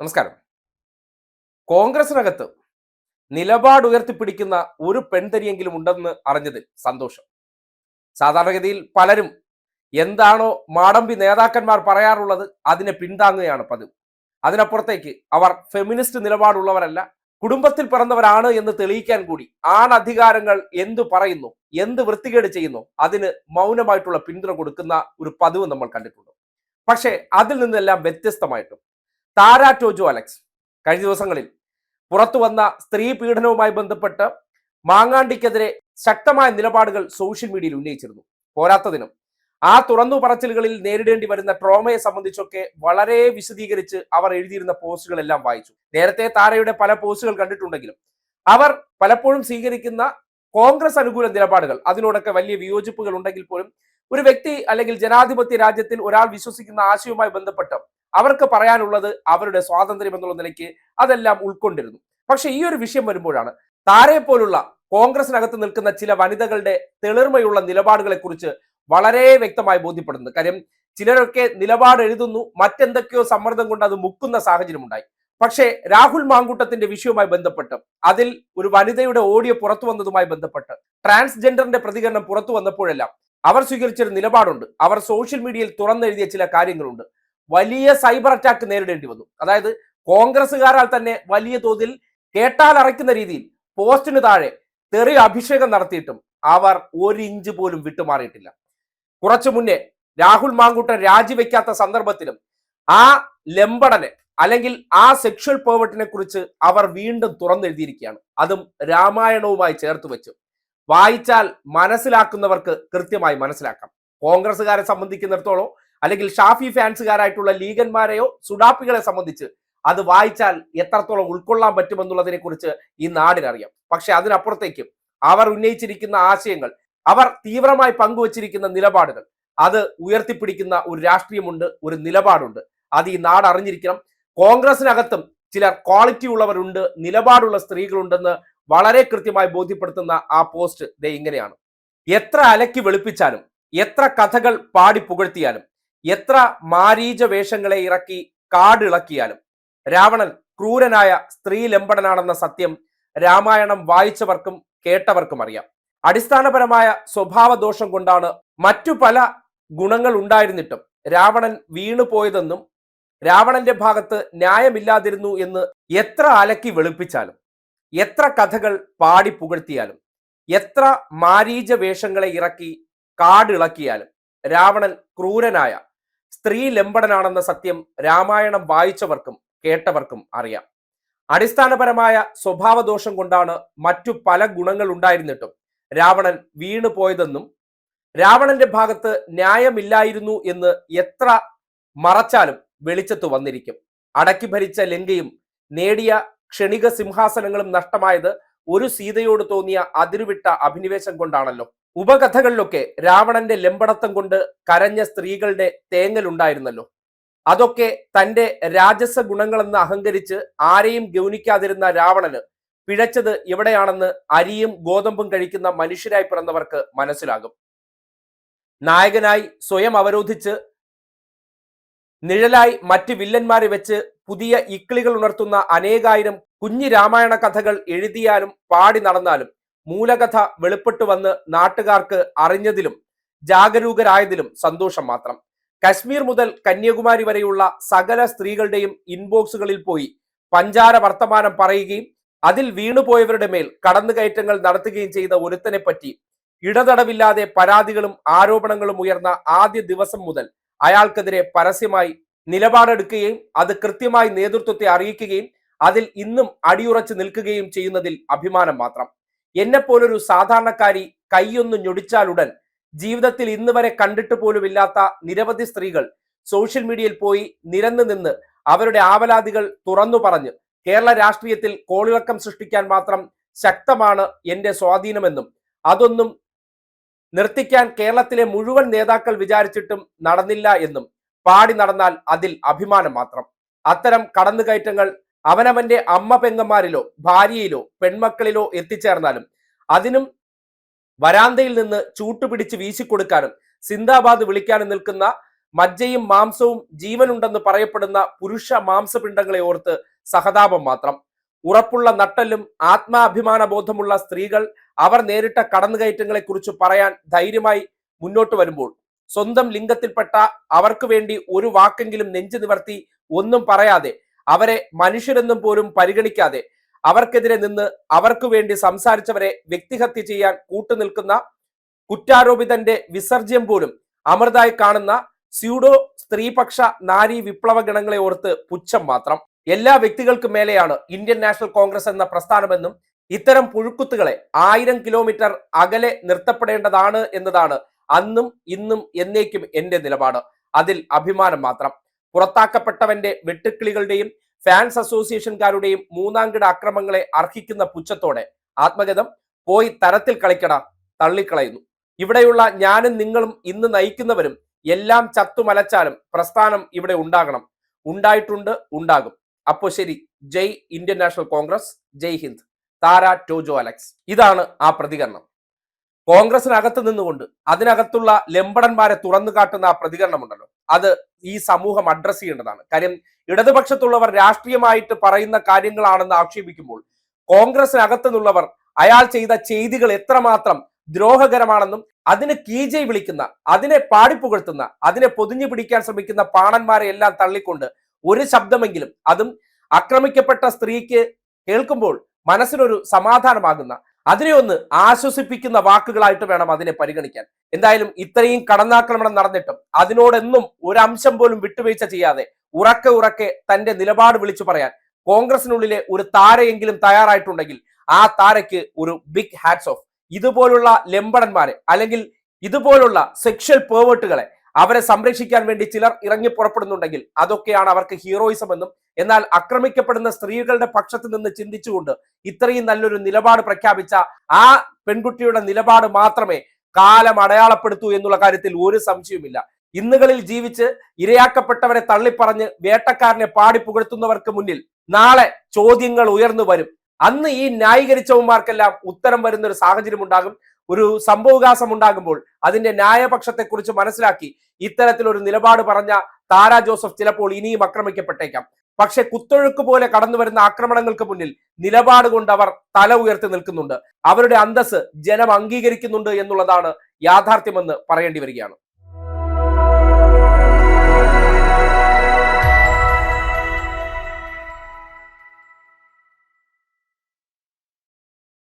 നമസ്കാരം. കോൺഗ്രസിനകത്ത് നിലപാട് ഉയർത്തിപ്പിടിക്കുന്ന ഒരു പെൺതരിയെങ്കിലും ഉണ്ടെന്ന് അറിഞ്ഞതിൽ സന്തോഷം. സാധാരണഗതിയിൽ പലരും എന്താണോ മാടമ്പി നേതാക്കന്മാർ പറയാറുള്ളത് അതിനെ പിന്താങ്ങുകയാണ് പതിവ്. അതിനപ്പുറത്തേക്ക് അവർ ഫെമിനിസ്റ്റ് നിലപാടുള്ളവരല്ല കുടുംബത്തിൽ പിറന്നവരാണ് എന്ന് തെളിയിക്കാൻ കൂടി ആണധികാരങ്ങൾ എന്തു പറയുന്നു എന്ത് വൃത്തികേട് ചെയ്യുന്നു അതിന് മൗനമായിട്ടുള്ള പിന്തുണ കൊടുക്കുന്ന ഒരു പതിവ് നമ്മൾ കണ്ടിട്ടുണ്ട്. പക്ഷേ അതിൽ നിന്നെല്ലാം വ്യത്യസ്തമായിട്ടും താര ടോജു അലക്സ് കഴിഞ്ഞ ദിവസങ്ങളിൽ പുറത്തു വന്ന സ്ത്രീ പീഡനവുമായി ബന്ധപ്പെട്ട് മാങ്ങാണ്ടിക്കെതിരെ ശക്തമായ നിലപാടുകൾ സോഷ്യൽ മീഡിയയിൽ ഉന്നയിച്ചിരുന്നു. പോരാത്തതിനും ആ തുറന്നു പറച്ചിലുകളിൽ നേരിടേണ്ടി വരുന്ന ട്രോമയെ സംബന്ധിച്ചൊക്കെ വളരെ വിശദീകരിച്ച് അവർ എഴുതിയിരുന്ന പോസ്റ്റുകളെല്ലാം വായിച്ചു. നേരത്തെ താരയുടെ പല പോസ്റ്റുകൾ കണ്ടിട്ടുണ്ടെങ്കിലും അവർ പലപ്പോഴും സ്വീകരിക്കുന്ന കോൺഗ്രസ് അനുകൂല നിലപാടുകൾ അതിനോടൊക്കെ വലിയ വിയോജിപ്പുകൾ ഉണ്ടെങ്കിൽ പോലും ഒരു വ്യക്തി അല്ലെങ്കിൽ ജനാധിപത്യ രാജ്യത്തിൽ ഒരാൾ വിശ്വസിക്കുന്ന ആശയവുമായി ബന്ധപ്പെട്ട് അവർക്ക് പറയാനുള്ളത് അവരുടെ സ്വാതന്ത്ര്യം എന്നുള്ള നിലയ്ക്ക് അതെല്ലാം ഉൾക്കൊണ്ടിരുന്നു. പക്ഷെ ഈ ഒരു വിഷയം വരുമ്പോഴാണ് താരെ പോലുള്ള കോൺഗ്രസിനകത്ത് നിൽക്കുന്ന ചില വനിതകളുടെ തെളിർമയുള്ള നിലപാടുകളെ കുറിച്ച് വളരെ വ്യക്തമായി ബോധ്യപ്പെടുന്നത്. കാര്യം ചിലരൊക്കെ നിലപാട് എഴുതുന്നു മറ്റെന്തൊക്കെയോ സമ്മർദ്ദം കൊണ്ട് അത് മുക്കുന്ന സാഹചര്യം ഉണ്ടായി പക്ഷേ രാഹുൽ മാങ്കൂട്ടത്തിന്റെ വിഷയവുമായി ബന്ധപ്പെട്ട് അതിൽ ഒരു വനിതയുടെ ഓഡിയോ പുറത്തു വന്നതുമായി ബന്ധപ്പെട്ട് ട്രാൻസ്ജെൻഡറിന്റെ പ്രതികരണം പുറത്തു വന്നപ്പോഴെല്ലാം അവർ സ്വീകരിച്ചൊരു നിലപാടുണ്ട്. അവർ സോഷ്യൽ മീഡിയയിൽ തുറന്നെഴുതിയ ചില കാര്യങ്ങളുണ്ട്. വലിയ സൈബർ അറ്റാക്ക് നേരിടേണ്ടി വന്നു. അതായത് കോൺഗ്രസ്സുകാരാൽ തന്നെ വലിയ തോതിൽ കേട്ടാൽ അറയ്ക്കുന്ന രീതിയിൽ പോസ്റ്റിന് താഴെ തെറി അഭിഷേകം നടത്തിയിട്ടും അവർ ഒരു ഇഞ്ച് പോലും വിട്ടുമാറിയിട്ടില്ല. കുറച്ചു മുന്നേ രാഹുൽ മാങ്കൂട്ടൻ രാജിവെക്കാത്ത സന്ദർഭത്തിലും ആ ലംബടനെ അല്ലെങ്കിൽ ആ സെക്ഷൽ പേവട്ടിനെ കുറിച്ച് അവർ വീണ്ടും തുറന്നെഴുതിയിരിക്കുകയാണ്. അതും രാമായണവുമായി ചേർത്ത് വെച്ച്. വായിച്ചാൽ മനസ്സിലാക്കുന്നവർക്ക് കൃത്യമായി മനസ്സിലാക്കാം. കോൺഗ്രസ്സുകാരെ സംബന്ധിക്കുന്നിടത്തോളം അല്ലെങ്കിൽ ഷാഫി ഫാൻസുകാരായിട്ടുള്ള ലീഗന്മാരെയോ സുഡാപ്പികളെ സംബന്ധിച്ച് അത് വായിച്ചാൽ എത്രത്തോളം ഉൾക്കൊള്ളാൻ പറ്റുമെന്നുള്ളതിനെ കുറിച്ച് ഈ നാടിനറിയാം. പക്ഷെ അതിനപ്പുറത്തേക്കും അവർ ഉന്നയിച്ചിരിക്കുന്ന ആശയങ്ങൾ അവർ തീവ്രമായി പങ്കുവച്ചിരിക്കുന്ന നിലപാടുകൾ അത് ഉയർത്തിപ്പിടിക്കുന്ന ഒരു രാഷ്ട്രീയമുണ്ട് ഒരു നിലപാടുണ്ട്. അത് ഈ നാട് അറിഞ്ഞിരിക്കണം. കോൺഗ്രസിനകത്തും ചിലർ ക്വാളിറ്റി ഉള്ളവരുണ്ട് നിലപാടുള്ള സ്ത്രീകളുണ്ടെന്ന് വളരെ കൃത്യമായി ബോധ്യപ്പെടുത്തുന്ന ആ പോസ്റ്റ് ദേ ഇങ്ങനെയാണ്. എത്ര അലക്കി വെളുപ്പിച്ചാലും എത്ര കഥകൾ പാടി പുകഴ്ത്തിയാലും എത്ര മാരീച വേഷങ്ങളെ ഇറക്കി കാടിളക്കിയാലും രാവണൻ ക്രൂരനായ സ്ത്രീ ലംബടനാണെന്ന സത്യം രാമായണം വായിച്ചവർക്കും കേട്ടവർക്കും അറിയാം. അടിസ്ഥാനപരമായ സ്വഭാവ ദോഷം കൊണ്ടാണ് മറ്റു പല ഗുണങ്ങൾ ഉണ്ടായിരുന്നിട്ടും രാവണൻ വീണുപോയതെന്നും രാവണന്റെ ഭാഗത്ത് ന്യായമില്ലാതിരുന്നു എന്ന് എത്ര അലക്കി വെളുപ്പിച്ചാലും എത്ര കഥകൾ പാടി പുകഴ്ത്തിയാലും എത്ര മാരീച വേഷങ്ങളെ ഇറക്കി കാടിളക്കിയാലും രാവണൻ ക്രൂരനായ സ്ത്രീ ലംബടനാണെന്ന സത്യം രാമായണം വായിച്ചവർക്കും കേട്ടവർക്കും അറിയാം. അടിസ്ഥാനപരമായ സ്വഭാവദോഷം കൊണ്ടാണ് മറ്റു പല ഗുണങ്ങൾ ഉണ്ടായിരുന്നിട്ടും രാവണൻ വീണു പോയതെന്നും രാവണന്റെ ഭാഗത്ത് ന്യായമില്ലായിരുന്നു എന്ന് എത്ര മറച്ചാലും വെളിച്ചത്ത് വന്നിരിക്കും. അടക്കി ഭരിച്ച ലങ്കയും നേടിയ ക്ഷണിക സിംഹാസനങ്ങളും നഷ്ടമായത് ഒരു സീതയോട് തോന്നിയ അതിരുവിട്ട അഭിനിവേശം കൊണ്ടാണല്ലോ. ഉപകഥകളിലൊക്കെ രാവണന്റെ ലെമ്പടത്തം കൊണ്ട് കരഞ്ഞ സ്ത്രീകളുടെ തേങ്ങലുണ്ടായിരുന്നല്ലോ അതൊക്കെ തന്റെ രാജസ ഗുണങ്ങളെന്ന് അഹങ്കരിച്ച് ആരെയും ഗൗനിക്കാതിരുന്ന രാവണന് പിഴച്ചത് എവിടെയാണെന്ന് അരിയും ഗോതമ്പും കഴിക്കുന്ന മനുഷ്യരായി പിറന്നവർക്ക് മനസ്സിലാകും. നായകനായി സ്വയം അവരോധിച്ച് നിഴലായി മറ്റ് വില്ലന്മാരെ വെച്ച് പുതിയ ഇക്കിളികൾ ഉണർത്തുന്ന അനേകായിരം കുഞ്ഞു രാമായണ കഥകൾ എഴുതിയാലും പാടി നടന്നാലും മൂലകഥ വെളിപ്പെട്ടു വന്ന് നാട്ടുകാർക്ക് അറിഞ്ഞതിലും ജാഗരൂകരായതിലും സന്തോഷം മാത്രം. കശ്മീർ മുതൽ കന്യാകുമാരി വരെയുള്ള സകല സ്ത്രീകളുടെയും ഇൻബോക്സുകളിൽ പോയി പഞ്ചാര വർത്തമാനം പറയുകയും അതിൽ വീണുപോയവരുടെ മേൽ കടന്നുകയറ്റങ്ങൾ നടത്തുകയും ചെയ്ത ഒരുത്തനെ പറ്റി ഇടതടവില്ലാതെ പരാതികളും ആരോപണങ്ങളും ഉയർന്ന ആദ്യ ദിവസം മുതൽ അയാൾക്കെതിരെ പരസ്യമായി നിലപാടെടുക്കുകയും അത് കൃത്യമായി നേതൃത്വത്തെ അറിയിക്കുകയും അതിൽ ഇന്നും അടിയുറച്ചു നിൽക്കുകയും ചെയ്യുന്നതിൽ അഭിമാനം മാത്രം. എന്നെപ്പോലൊരു സാധാരണക്കാരി കൈയൊന്ന് ഞൊടിച്ചാലുടൻ ജീവിതത്തിൽ ഇന്ന് വരെ കണ്ടിട്ട് പോലുമില്ലാത്ത നിരവധി സ്ത്രീകൾ സോഷ്യൽ മീഡിയയിൽ പോയി നിരന്നു നിന്ന് അവരുടെ ആവലാതികൾ തുറന്നു പറഞ്ഞ് കേരള രാഷ്ട്രീയത്തിൽ കോളിളക്കം സൃഷ്ടിക്കാൻ മാത്രം ശക്തമാണ് എന്റെ സ്വാധീനമെന്നും അതൊന്നും നിർത്തിക്കാൻ കേരളത്തിലെ മുഴുവൻ നേതാക്കൾ വിചാരിച്ചിട്ടും നടന്നില്ല എന്നും പാടി നടന്നാൽ അതിൽ അഭിമാനം മാത്രം. അത്തരം കടന്നുകയറ്റങ്ങൾ അവനവന്റെ അമ്മ പെങ്ങന്മാരിലോ ഭാര്യയിലോ പെൺമക്കളിലോ എത്തിച്ചേർന്നാലും അതിനും വരാന്തയിൽ നിന്ന് ചൂട്ടുപിടിച്ച് വീശിക്കൊടുക്കാനും സിന്ദാബാദ് വിളിക്കാനും നിൽക്കുന്ന മജ്ജയും മാംസവും ജീവനുണ്ടെന്ന് പറയപ്പെടുന്ന പുരുഷ മാംസപിണ്ഡങ്ങളെ ഓർത്ത് സഹതാപം മാത്രം. ഉറപ്പുള്ള നട്ടലും ആത്മാഭിമാന ബോധമുള്ള സ്ത്രീകൾ അവർ നേരിട്ട കടന്നുകയറ്റങ്ങളെ കുറിച്ച് പറയാൻ ധൈര്യമായി മുന്നോട്ട് വരുമ്പോൾ സ്വന്തം ലിംഗത്തിൽപ്പെട്ട അവർക്ക് വേണ്ടി ഒരു വാക്കെങ്കിലും നെഞ്ചു നിവർത്തി ഒന്നും പറയാതെ അവരെ മനുഷ്യരെന്നും പോലും പരിഗണിക്കാതെ അവർക്കെതിരെ നിന്ന് അവർക്ക് വേണ്ടി സംസാരിച്ചവരെ വ്യക്തിഹത്യ ചെയ്യാൻ കൂട്ടുനിൽക്കുന്ന കുറ്റാരോപിതന്റെ വിസർജ്യം പോലും അമൃതായി കാണുന്ന സ്യൂഡോ സ്ത്രീപക്ഷ നാരി വിപ്ലവ ഗണങ്ങളെ ഓർത്ത് പുച്ഛം മാത്രം. എല്ലാ വ്യക്തികൾക്കും മേലെയാണ് ഇന്ത്യൻ നാഷണൽ കോൺഗ്രസ് എന്ന പ്രസ്ഥാനമെന്നും ഇത്തരം പുഴുക്കുത്തുകളെ ആയിരം കിലോമീറ്റർ അകലെ നിർത്തപ്പെടേണ്ടതാണ് എന്നതാണ് അന്നും ഇന്നും എന്നേക്കും എന്റെ നിലപാട്. അതിൽ അഭിമാനം മാത്രം. പുറത്താക്കപ്പെട്ടവന്റെ വെട്ടുക്കിളികളുടെയും ഫാൻസ് അസോസിയേഷൻകാരുടെയും മൂന്നാംകിട അക്രമങ്ങളെ അർഹിക്കുന്ന പുച്ഛത്തോടെ ആത്മഗതം പോയി തരത്തിൽ കളിക്കട തള്ളിക്കളയുന്നു. ഇവിടെയുള്ള ഞാനും നിങ്ങളും ഇന്ന് നയിക്കുന്നവരും എല്ലാം ചത്തുമലച്ചാലും പ്രസ്ഥാനം ഇവിടെ ഉണ്ടാകണം. ഉണ്ടായിട്ടുണ്ട് ഉണ്ടാകും. അപ്പോ ശരി ജയ് ഇന്ത്യൻ നാഷണൽ കോൺഗ്രസ് ജയ് ഹിന്ദ്. താര ടോജോ അലക്സ്. ഇതാണ് ആ പ്രതികരണം. കോൺഗ്രസിനകത്ത് നിന്നുകൊണ്ട് അതിനകത്തുള്ള ലംബടന്മാരെ തുറന്നു കാട്ടുന്ന പ്രതികരണമുണ്ടല്ലോ. അത് ഈ സമൂഹം അഡ്രസ് ചെയ്യേണ്ടതാണ്. കാര്യം ഇടതുപക്ഷത്തുള്ളവർ രാഷ്ട്രീയമായിട്ട് പറയുന്ന കാര്യങ്ങളാണെന്ന് ആക്ഷേപിക്കുമ്പോൾ കോൺഗ്രസിനകത്ത് നിന്നുള്ളവർ അയാൾ ചെയ്ത ചെയ്തികൾ എത്രമാത്രം ദ്രോഹകരമാണെന്നും അതിന് കീജൈ വിളിക്കുന്ന അതിനെ പാടിപ്പുകഴ്ത്തുന്ന അതിനെ പൊതിഞ്ഞു പിടിക്കാൻ ശ്രമിക്കുന്ന പാണന്മാരെ എല്ലാം തള്ളിക്കൊണ്ട് ഒരു ശബ്ദമെങ്കിലും അതും ആക്രമിക്കപ്പെട്ട സ്ത്രീക്ക് കേൾക്കുമ്പോൾ മനസ്സിനൊരു സമാധാനമാകുന്ന അതിനെ ഒന്ന് ആശ്വസിപ്പിക്കുന്ന വാക്കുകളായിട്ട് വേണം അതിനെ പരിഗണിക്കാൻ. എന്തായാലും ഇത്രയും കടന്നാക്രമണം നടന്നിട്ടും അതിനോടെന്നും ഒരംശം പോലും വിട്ടുവീഴ്ച ചെയ്യാതെ ഉറക്കെ ഉറക്കെ തന്റെ നിലപാട് വിളിച്ചു പറയാൻ കോൺഗ്രസിനുള്ളിലെ ഒരു താരയെങ്കിലും തയ്യാറായിട്ടുണ്ടെങ്കിൽ ആ താരയ്ക്ക് ഒരു ബിഗ് ഹാറ്റ്സ് ഓഫ് ഇതുപോലുള്ള ലംബടന്മാരെ അല്ലെങ്കിൽ ഇതുപോലുള്ള സെക്ഷൽ പേവേർട്ടുകളെ അവരെ സംരക്ഷിക്കാൻ വേണ്ടി ചിലർ ഇറങ്ങി പുറപ്പെടുന്നുണ്ടെങ്കിൽ അതൊക്കെയാണ് അവർക്ക് ഹീറോയിസം എന്നും എന്നാൽ ആക്രമിക്കപ്പെടുന്ന സ്ത്രീകളുടെ പക്ഷത്ത് നിന്ന് ചിന്തിച്ചുകൊണ്ട് ഇത്രയും നല്ലൊരു നിലപാട് പ്രഖ്യാപിച്ച ആ പെൺകുട്ടിയുടെ നിലപാട് മാത്രമേ കാലം അടയാളപ്പെടുത്തൂ എന്നുള്ള കാര്യത്തിൽ ഒരു സംശയവുമില്ല. ഇന്നുകളിൽ ജീവിച്ച് ഇരയാക്കപ്പെട്ടവരെ തള്ളിപ്പറഞ്ഞ് വേട്ടക്കാരനെ പാടി പുകഴ്ത്തുന്നവർക്ക് മുന്നിൽ നാളെ ചോദ്യങ്ങൾ ഉയർന്നു വരും. അന്ന് ഈ ന്യായീകരിച്ചവന്മാർക്കെല്ലാം ഉത്തരം വരുന്ന ഒരു സാഹചര്യം ഉണ്ടാകും ഒരു സംഭവവികാസം ഉണ്ടാകുമ്പോൾ അതിന്റെ ന്യായപക്ഷത്തെക്കുറിച്ച് മനസ്സിലാക്കി ഇത്തരത്തിലൊരു നിലപാട് പറഞ്ഞ താരാ ജോസഫ് ചിലപ്പോൾ ഇനിയും ആക്രമിക്കപ്പെട്ടേക്കാം. പക്ഷെ കുത്തൊഴുക്ക് പോലെ കടന്നു വരുന്ന ആക്രമണങ്ങൾക്ക് മുന്നിൽ നിലപാട് കൊണ്ട് അവർ തല ഉയർത്തി നിൽക്കുന്നുണ്ട്. അവരുടെ അന്തസ് ജനം അംഗീകരിക്കുന്നുണ്ട് എന്നുള്ളതാണ് യാഥാർത്ഥ്യമെന്ന് പറയേണ്ടി വരികയാണ്.